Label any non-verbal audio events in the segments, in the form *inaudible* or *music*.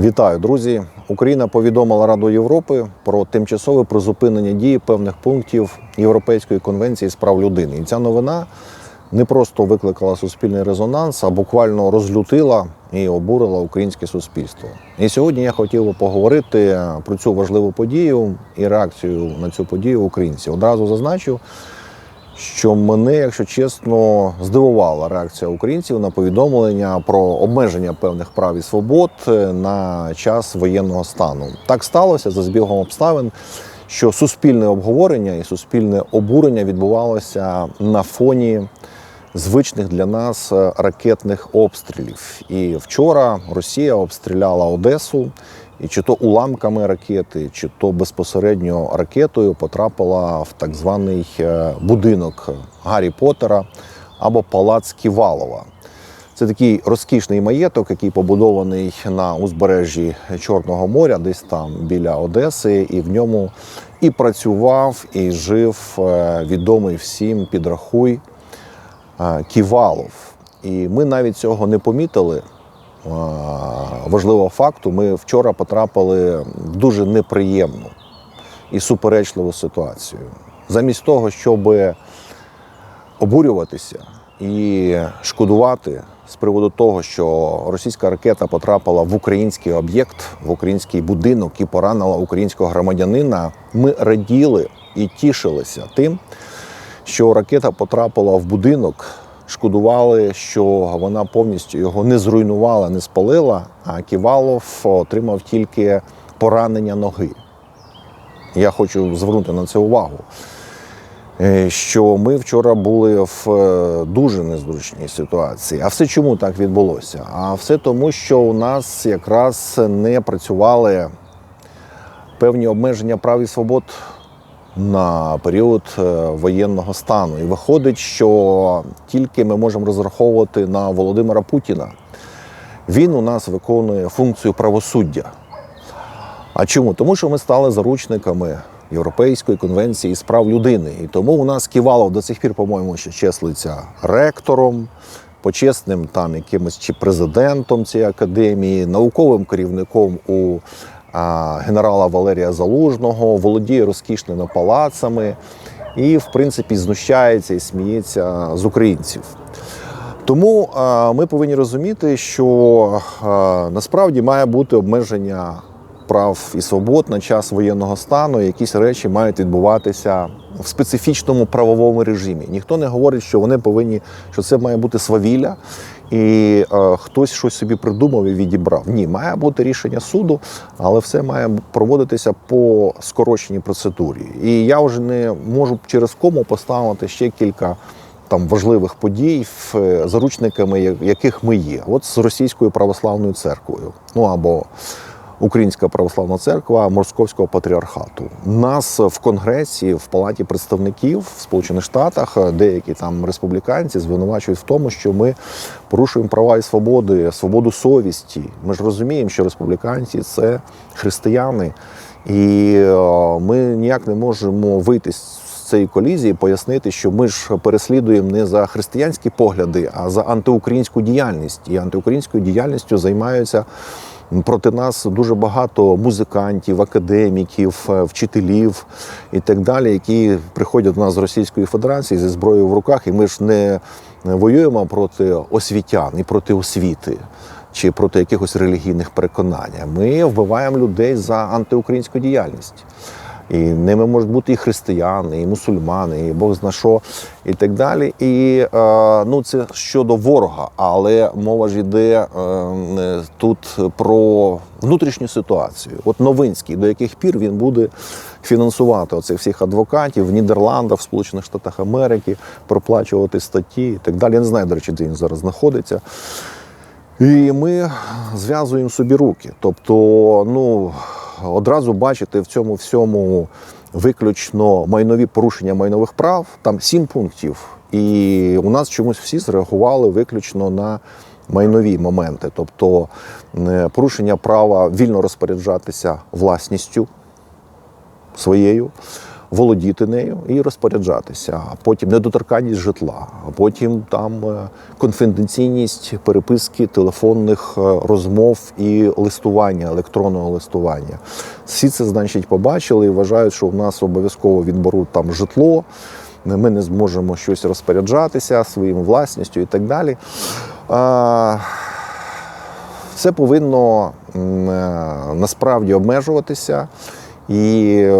Вітаю, друзі! Україна повідомила Раду Європи про тимчасове призупинення дії певних пунктів Європейської конвенції з прав людини. І ця новина не просто викликала суспільний резонанс, а буквально розлютила і обурила українське суспільство. І сьогодні я хотів би поговорити про цю важливу подію і реакцію на цю подію українців. Одразу зазначу, що мене, якщо чесно, здивувала реакція українців на повідомлення про обмеження певних прав і свобод на час воєнного стану. Так сталося за збігом обставин, що суспільне обговорення і суспільне обурення відбувалося на фоні звичних для нас ракетних обстрілів. І вчора Росія обстріляла Одесу. І чи то уламками ракети, чи то безпосередньо ракетою потрапила в так званий е, будинок Гаррі Поттера або Палац Ківалова. Це такий розкішний маєток, який побудований на узбережжі Чорного моря, десь там біля Одеси, і в ньому і працював, і жив е, відомий всім підрахуй е, Ківалов. І ми навіть цього не помітили важливого факту, ми вчора потрапили в дуже неприємну і суперечливу ситуацію. Замість того, щоб обурюватися і шкодувати з приводу того, що російська ракета потрапила в український об'єкт, в український будинок і поранила українського громадянина, ми раділи і тішилися тим, що ракета потрапила в будинок шкодували, що вона повністю його не зруйнувала, не спалила, а Ківалов отримав тільки поранення ноги. Я хочу звернути на це увагу. Е, що ми вчора були в е, дуже незручній ситуації. А все чому так відбулося? А все тому, що у нас якраз не працювали певні обмеження прав і свобод на період е, воєнного стану. І виходить, що тільки ми можемо розраховувати на Володимира Путіна. Він у нас виконує функцію правосуддя. А чому? Тому що ми стали заручниками Європейської конвенції з прав людини. І тому у нас Ківалов до сих пір, по-моєму, ще числиться ректором, почесним там якимось чи президентом цієї академії, науковим керівником у генерала Валерія Залужного, володіє розкішними палацами і, в принципі, знущається і сміється з українців. Тому ми повинні розуміти, що насправді має бути обмеження прав і свобод на час воєнного стану. Якісь речі мають відбуватися в специфічному правовому режимі. Ніхто не говорить, що вони повинні, що це має бути свавілля і е, хтось щось собі придумав і відібрав. Ні, має бути рішення суду, але все має проводитися по скороченій процедурі. І я вже не можу через кому поставити ще кілька. Там важливих подій, е, заручниками яких ми є, от з російською православною церквою, ну або Українська православна церква Московського патріархату. Нас в Конгресі, в Палаті представників в Сполучених Штатах, деякі там республіканці звинувачують в тому, що ми порушуємо права і свободи, свободу совісті. Ми ж розуміємо, що республіканці це християни, і е, ми ніяк не можемо вийти з цієї колізії, пояснити, що ми ж переслідуємо не за християнські погляди, а за антиукраїнську діяльність. І антиукраїнською діяльністю займаються. Проти нас дуже багато музикантів, академіків, е, вчителів і так далі, які приходять до нас з Російської Федерації зі зброєю в руках, і ми ж не воюємо проти освітян і проти освіти. Чи проти якихось релігійних переконань. Ми вбиваємо людей за антиукраїнську діяльність. І ними можуть бути і християни, і мусульмани, і Бог зна що, і так далі. І е, ну це щодо ворога, але мова ж йде е, тут про внутрішню ситуацію. От Новинський, до яких пір він буде фінансувати оцих всіх адвокатів в Нідерландах, в Сполучених Штатах Америки, проплачувати статті і так далі. Я не знаю, до речі, де він зараз знаходиться. І ми зв'язуємо собі руки. Тобто, ну одразу бачите в цьому всьому виключно майнові порушення майнових прав. Там сім пунктів. І у нас чомусь всі зреагували виключно на майнові моменти, тобто е, порушення права вільно розпоряджатися власністю своєю. Володіти нею і розпоряджатися. А потім недоторканність житла, а потім там е, конфіденційність переписки телефонних е, розмов і листування, електронного листування. Всі це, значить, побачили і вважають, що в нас обов'язково відберуть там житло. Ми не зможемо щось розпоряджатися своїм власністю і так далі. Це повинно е, насправді обмежуватися. І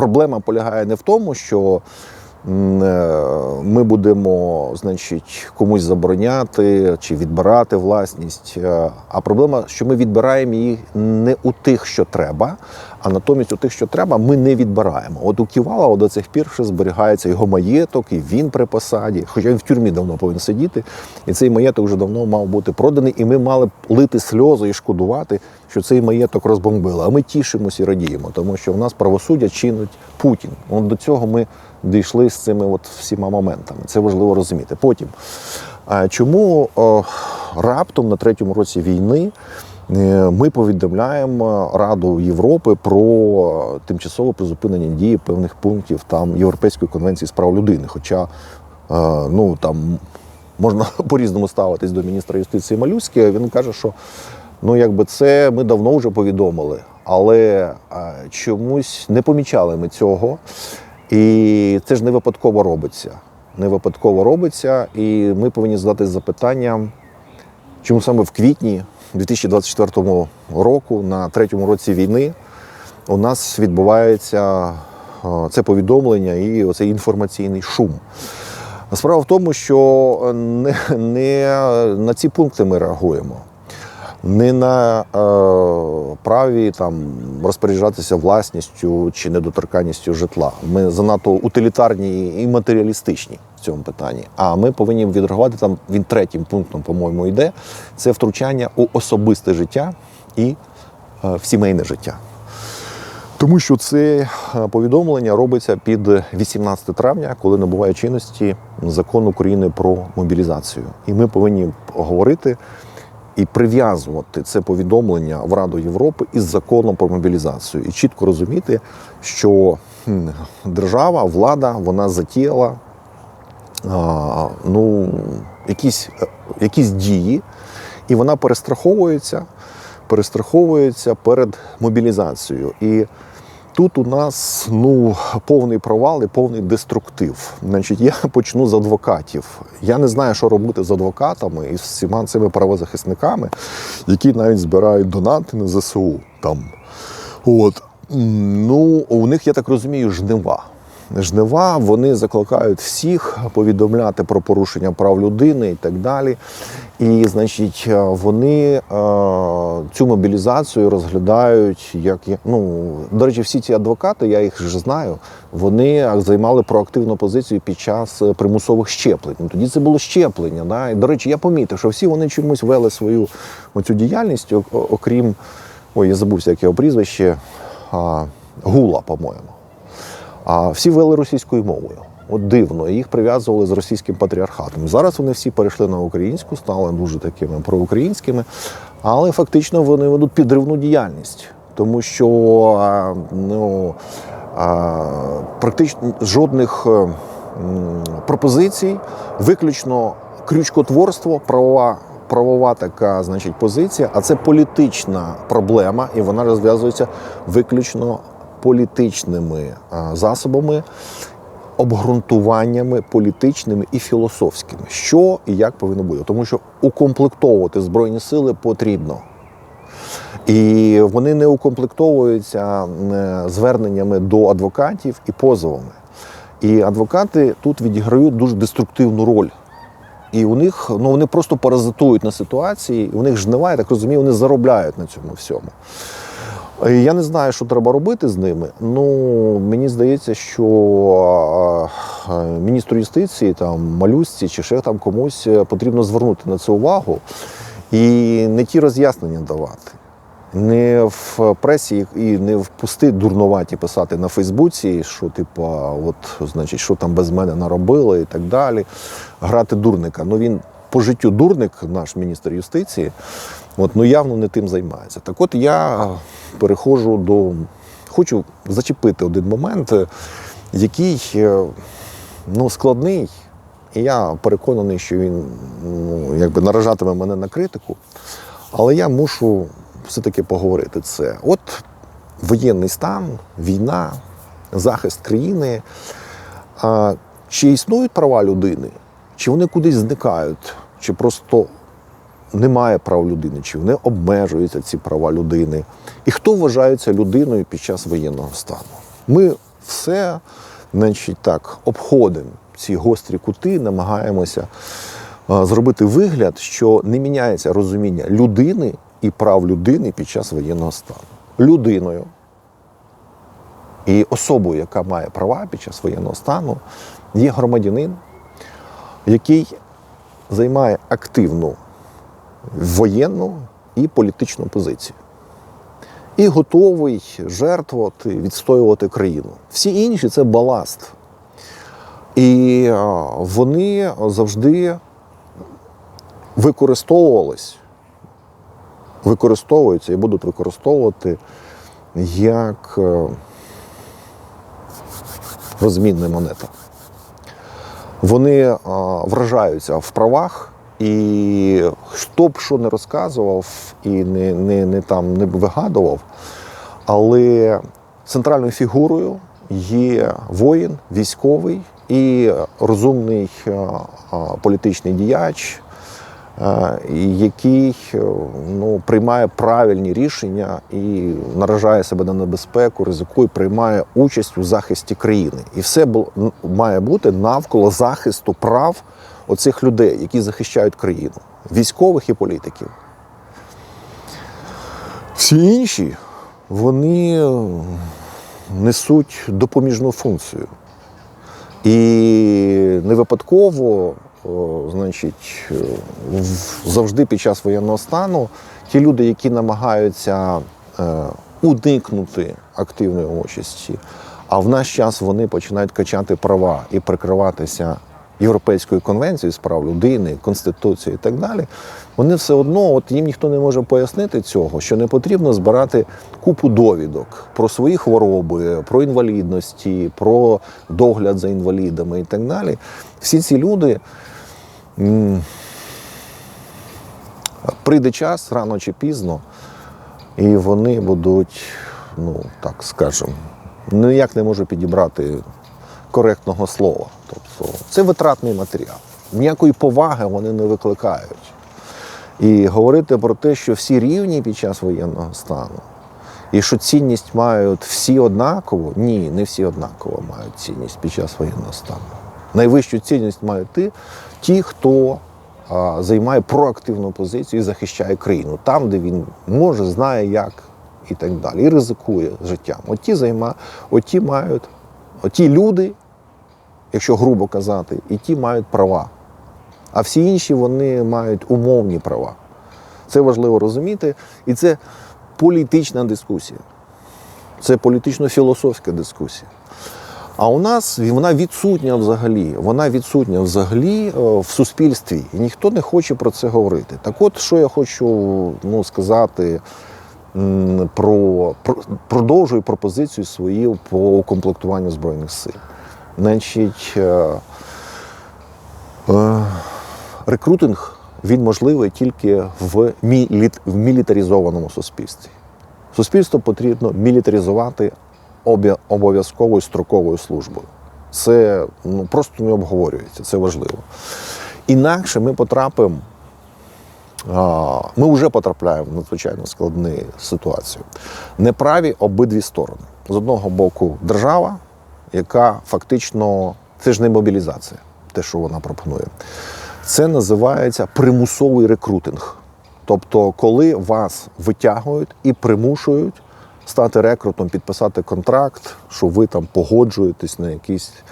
проблема полягає не в тому, що е, ми будемо, значить, комусь забороняти чи відбирати власність. е, А проблема, що ми відбираємо її не у тих, що треба, а натомість у тих, що треба, ми не відбираємо. От у Ківалова до цих пір ще зберігається його маєток, і він при посаді, хоча він в тюрмі давно повинен сидіти, і цей маєток вже давно мав бути проданий, і ми мали лити сльози і шкодувати, що цей маєток розбомбили. А ми тішимося і радіємо, тому що в нас правосуддя чинить Путін. От до цього ми дійшли з цими от всіма моментами. Це важливо розуміти. Потім, чому раптом на третьому році війни е, ми повідомляємо Раду Європи про тимчасове призупинення дії певних пунктів там Європейської конвенції з прав людини. Хоча е, ну там можна *laughs* по-різному ставитись до міністра юстиції Малюськи. Він каже, що ну якби це ми давно вже повідомили, але е, чомусь не помічали ми цього. І це ж не випадково робиться. Не випадково робиться, і ми повинні задати запитання, чому саме в квітні 2024 року, на третьому році війни, у нас відбувається е, це повідомлення і оцей інформаційний шум. Справа в тому, що не, не на ці пункти ми реагуємо. Не на е, праві там розпоряджатися власністю чи недоторканністю житла. Ми занадто утилітарні і матеріалістичні в цьому питанні. А ми повинні відреагувати там. Він третім пунктом, по-моєму, йде це втручання у особисте життя і е, в сімейне життя. Тому що це е, повідомлення робиться під 18 травня, коли набуває чинності закон України про мобілізацію. І ми повинні говорити і прив'язувати це повідомлення в Раду Європи із законом про мобілізацію, і чітко розуміти, що держава, влада, вона затіяла ну, якісь, якісь дії, і вона перестраховується, перестраховується перед мобілізацією. І тут у нас ну, повний провал і повний деструктив. Значить, я *laughs* почну з адвокатів. Я не знаю, що робити з адвокатами і з всіма цими правозахисниками, які навіть збирають донати на ЗСУ. Там. От. Ну, у них, я так розумію, жнива. Жнива, вони закликають всіх повідомляти про порушення прав людини і так далі. І, значить, е, вони е, цю мобілізацію розглядають як ну, до речі, всі ці адвокати, я їх вже знаю, вони займали проактивну позицію під час е, примусових щеплень. Ну, тоді це було щеплення. Да? І, до речі, я помітив, що всі вони чомусь вели свою оцю діяльність, окрім ой, я забувся, як його прізвище, а, Гула, по-моєму. А всі вели російською мовою. От дивно, їх прив'язували з російським патріархатом. Зараз вони всі перейшли на українську, стали дуже такими проукраїнськими, але фактично вони ведуть підривну діяльність, тому що ну, практично жодних е, пропозицій, виключно крючкотворство, правова. Правова така, значить, позиція, а це політична проблема, і вона розв'язується виключно політичними засобами, обґрунтуваннями політичними і філософськими, що і як повинно бути. Тому що укомплектовувати збройні сили потрібно. І вони не укомплектовуються е, зверненнями до адвокатів і позовами. І адвокати тут відіграють дуже деструктивну роль. І у них ну вони просто паразитують на ситуації, у них жнива, я так розумію, вони заробляють на цьому всьому. І Я не знаю, що треба робити з ними. Ну мені здається, що е, е, міністру юстиції, там малюсці чи ще там комусь е, потрібно звернути на це увагу і не ті роз'яснення давати. Не в пресі і не в пусти дурнуваті писати на Фейсбуці, що типу, от, значить, що там без мене наробили і так далі. Грати дурника. Ну він по життю дурник, наш міністр юстиції, от, ну явно не тим займається. Так от я переходжу до хочу зачепити один момент, е, який е, ну, складний. І я переконаний, що він ну, якби наражатиме мене на критику. Але я мушу все-таки поговорити це. От воєнний стан, війна, захист країни. А, чи існують права людини? Чи вони кудись зникають? Чи просто немає прав людини, чи вони обмежуються ці права людини? І хто вважається людиною під час воєнного стану? Ми все, значить, так, обходимо ці гострі кути, намагаємося зробити вигляд, що не міняється розуміння людини і прав людини під час воєнного стану. Людиною і особою, яка має права під час воєнного стану, є громадянин, який займає активну воєнну і політичну позицію. І готовий жертвувати, відстоювати країну. Всі інші це баласт. І вони завжди використовувались, використовуються і будуть використовувати як е, розмінна монета. Вони вражаються в правах, і хто б що не розказував і не, не, не, там, не вигадував, але центральною фігурою є воїн, військовий і розумний а, а, політичний діяч, який е, ну, приймає правильні рішення і наражає себе на небезпеку, ризикує, приймає участь у захисті країни. І все має бути навколо захисту прав оцих людей, які захищають країну, військових і політиків. Всі інші вони е, несуть допоміжну функцію. І не випадково, значить, е, завжди під час воєнного стану ті люди, які намагаються е, уникнути активної участі, а в наш час вони починають качати права і прикриватися Європейською конвенцією з прав людини, Конституцією і так далі, вони все одно, от їм ніхто не може пояснити цього, що не потрібно збирати купу довідок про свої хвороби, про інвалідності, про догляд за інвалідами і так далі. Всі ці люди. Прийде час рано чи пізно, і вони будуть, ну так скажемо, ніяк не можу підібрати коректного слова. Тобто це витратний матеріал. Ніякої поваги вони не викликають. І говорити про те, що всі рівні під час воєнного стану, і що цінність мають всі однаково, ні, не всі однаково мають цінність під час воєнного стану. Найвищу цінність мають ті, ті хто а, займає проактивну позицію і захищає країну там, де він може, знає як і так далі, і ризикує життям. Оті займа, оті мають, оті люди, якщо грубо казати, і ті мають права. А всі інші вони мають умовні права. Це важливо розуміти. І це політична дискусія. Це політично-філософська дискусія. А у нас вона відсутня взагалі. Вона відсутня взагалі е, в суспільстві. І ніхто не хоче про це говорити. Так от, що я хочу ну, сказати про, про продовжую пропозицію свою по укомплектуванню Збройних сил. Значить, е, е, рекрутинг він можливий тільки в, міліт, в мілітаризованому суспільстві. Суспільство потрібно мілітаризувати обов'язковою строковою службою. Це ну, просто не обговорюється, це важливо. Інакше ми потрапимо, ми вже потрапляємо в надзвичайно складну ситуацію. Неправі обидві сторони. З одного боку, держава, яка фактично це ж не мобілізація, те, що вона пропонує. Це називається примусовий рекрутинг. Тобто, коли вас витягують і примушують стати рекрутом, підписати контракт, що ви там погоджуєтесь на якісь е,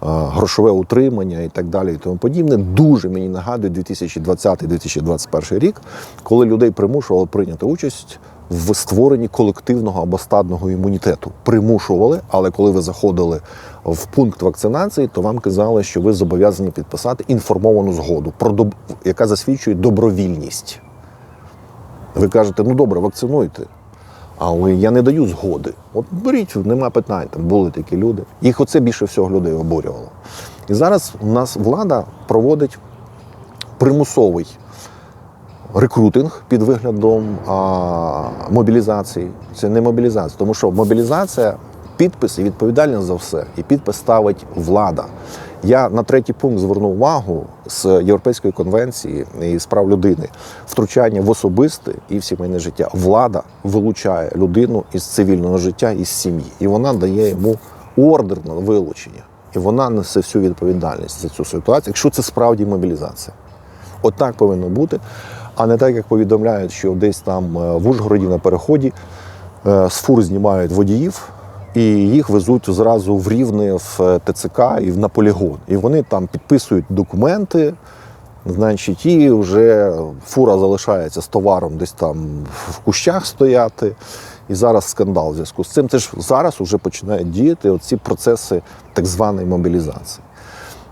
грошове утримання і так далі, і тому подібне. Дуже мені нагадує 2020-2021 рік, коли людей примушували прийняти участь в створенні колективного або стадного імунітету. Примушували, але коли ви заходили в пункт вакцинації, то вам казали, що ви зобов'язані підписати інформовану згоду, про доб... яка засвідчує добровільність. Ви кажете, ну добре, вакцинуйте. Але я не даю згоди. От беріть, нема питань, там були такі люди. Їх оце більше всього людей обурювало. І зараз у нас влада проводить примусовий рекрутинг під виглядом а, мобілізації. Це не мобілізація, тому що мобілізація, підпис і відповідальність за все. І підпис ставить влада. Я на третій пункт звернув увагу з Європейської конвенції і з прав людини. Втручання в особисте і в сімейне життя. Влада вилучає людину із цивільного життя, із сім'ї, і вона дає йому ордер на вилучення. І вона несе всю відповідальність за цю ситуацію, якщо це справді мобілізація. Отак повинно бути, а не так, як повідомляють, що десь там е, в Ужгороді на переході е, з фур знімають водіїв і їх везуть зразу в Рівне, в е, ТЦК і на полігон. І вони там підписують документи, значить, і вже фура залишається з товаром десь там в кущах стояти. І зараз скандал в зв'язку з цим. Це ж зараз вже починають діяти оці процеси так званої мобілізації.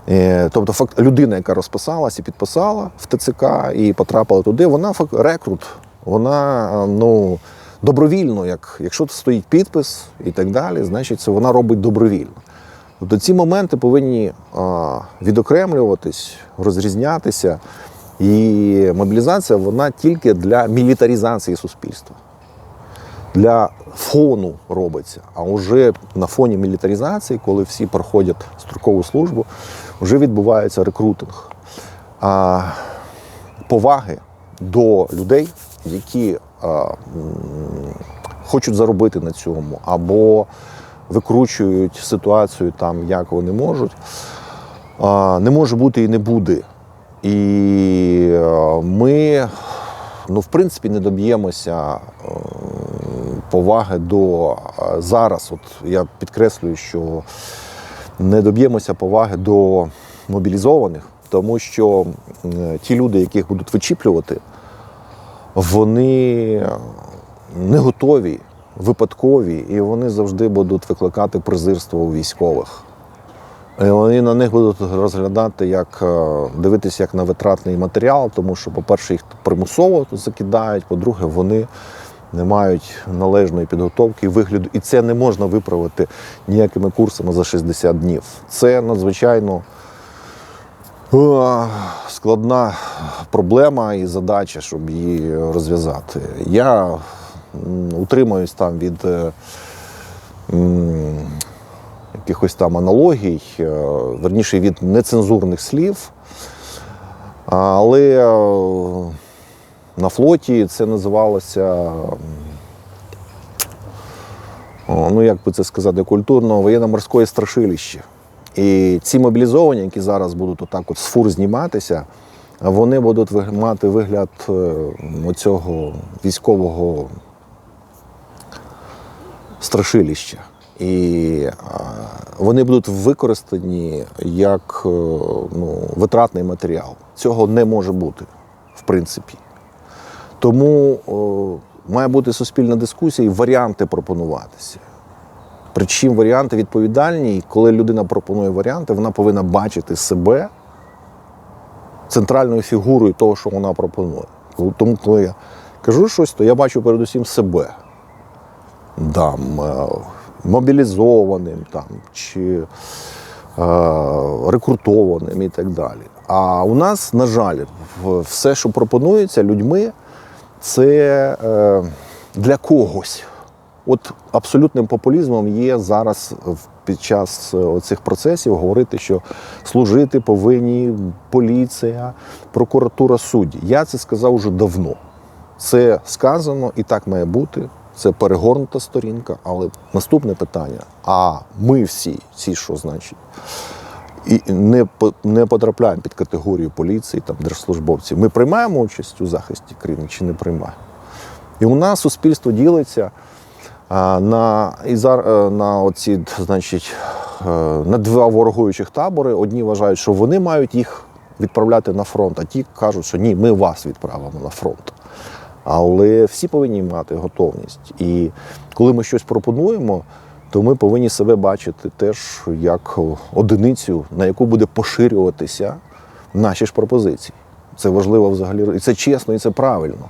Е, Тобто, факт, людина, яка розписалась і підписала в ТЦК і потрапила туди, вона фак- рекрут, вона е, ну, добровільно, як, якщо стоїть підпис і так далі, значить це вона робить добровільно. Тобто ці моменти повинні а, відокремлюватись, розрізнятися. І мобілізація вона тільки для мілітаризації суспільства для фону робиться. А вже на фоні мілітаризації, коли всі проходять строкову службу, вже відбувається рекрутинг. А, поваги до людей, які а, хочуть заробити на цьому, або викручують ситуацію там, як вони можуть, а, не може бути і не буде. І е, ми, ну, в принципі, не доб'ємося е, поваги до зараз. От я підкреслюю, що не доб'ємося поваги до мобілізованих, тому що ті люди, яких будуть вичіплювати, вони не готові, випадкові, і вони завжди будуть викликати презирство у військових. І Вони на них будуть розглядати як е, дивитися як на витратний матеріал, тому що, по-перше, їх примусово закидають, по-друге, вони не мають належної підготовки вигляду. І це не можна виправити ніякими курсами за 60 днів. Це надзвичайно е, складна проблема і задача, щоб її розв'язати. Я утримуюсь там від. е, якихось там аналогій, е, верніше від нецензурних слів. Але на флоті це називалося, ну як би це сказати, культурно воєнно-морське страшилище. І ці мобілізовані, які зараз будуть отак от з фур зніматися, вони будуть мати вигляд е, оцього військового страшилища. І вони будуть використані як е, ну, витратний матеріал. Цього не може бути, в принципі. Тому о, має бути суспільна дискусія і варіанти пропонуватися. Причому варіанти відповідальні, і коли людина пропонує варіанти, вона повинна бачити себе центральною фігурою того, що вона пропонує. Тому, коли я кажу щось, то я бачу передусім себе там, е, мобілізованим там, чи е, рекрутованим і так далі. А у нас, на жаль, все, що пропонується людьми, це е, для когось. От абсолютним популізмом є зараз під час е, цих процесів говорити, що служити повинні поліція, прокуратура, судді. Я це сказав уже давно. Це сказано і так має бути. Це перегорнута сторінка. Але наступне питання: а ми всі, ці що значить, і не, не потрапляємо під категорію поліції, там, держслужбовців. Ми приймаємо участь у захисті країни чи не приймаємо? І у нас суспільство ділиться на, і зар- е, на, оці, значить, е, на два ворогуючих табори. Одні вважають, що вони мають їх відправляти на фронт, а ті кажуть, що ні, ми вас відправимо на фронт. Але всі повинні мати готовність. І коли ми щось пропонуємо, то ми повинні себе бачити теж як одиницю, на яку буде поширюватися наші ж пропозиції. Це важливо взагалі, і це чесно, і це правильно.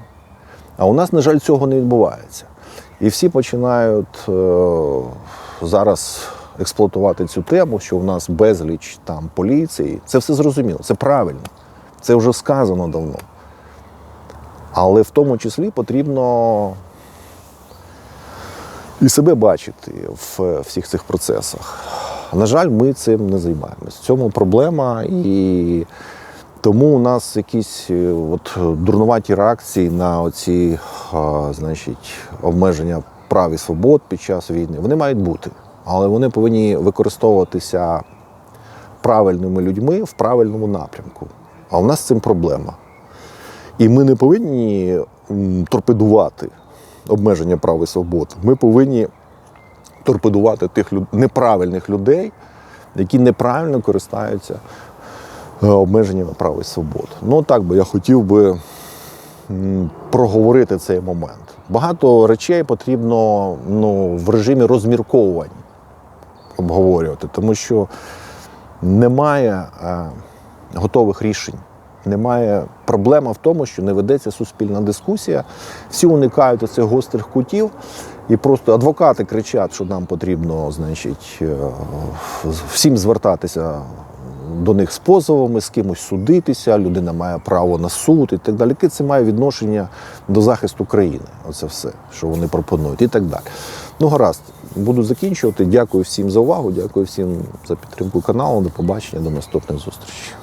А у нас, на жаль, цього не відбувається. І всі починають е, зараз експлуатувати цю тему, що в нас безліч там поліції. Це все зрозуміло, це правильно, це вже сказано давно. Але в тому числі потрібно і себе бачити в всіх цих процесах. На жаль, ми цим не займаємось. В цьому проблема, і тому у нас якісь е, от, дурнуваті реакції на оці а, значить, обмеження прав і свобод під час війни. Вони мають бути, але вони повинні використовуватися правильними людьми в правильному напрямку. А у нас з цим проблема. І ми не повинні торпедувати обмеження прав і свобод. Ми повинні торпедувати тих люд... неправильних людей, які неправильно користаються е, обмеженнями прав і свобод. Ну так би я хотів би проговорити цей момент. Багато речей потрібно ну, в режимі розмірковувань обговорювати, тому що немає е, готових рішень. Немає проблема в тому, що не ведеться суспільна дискусія. Всі уникають цих гострих кутів, і просто адвокати кричать, що нам потрібно, значить, е, всім звертатися до них з позовами, з кимось судитися, людина має право на суд і так далі. Яке це має відношення до захисту країни? Оце все, що вони пропонують, і так далі. Ну, гаразд, буду закінчувати. Дякую всім за увагу, дякую всім за підтримку каналу. До побачення, до наступних зустрічей.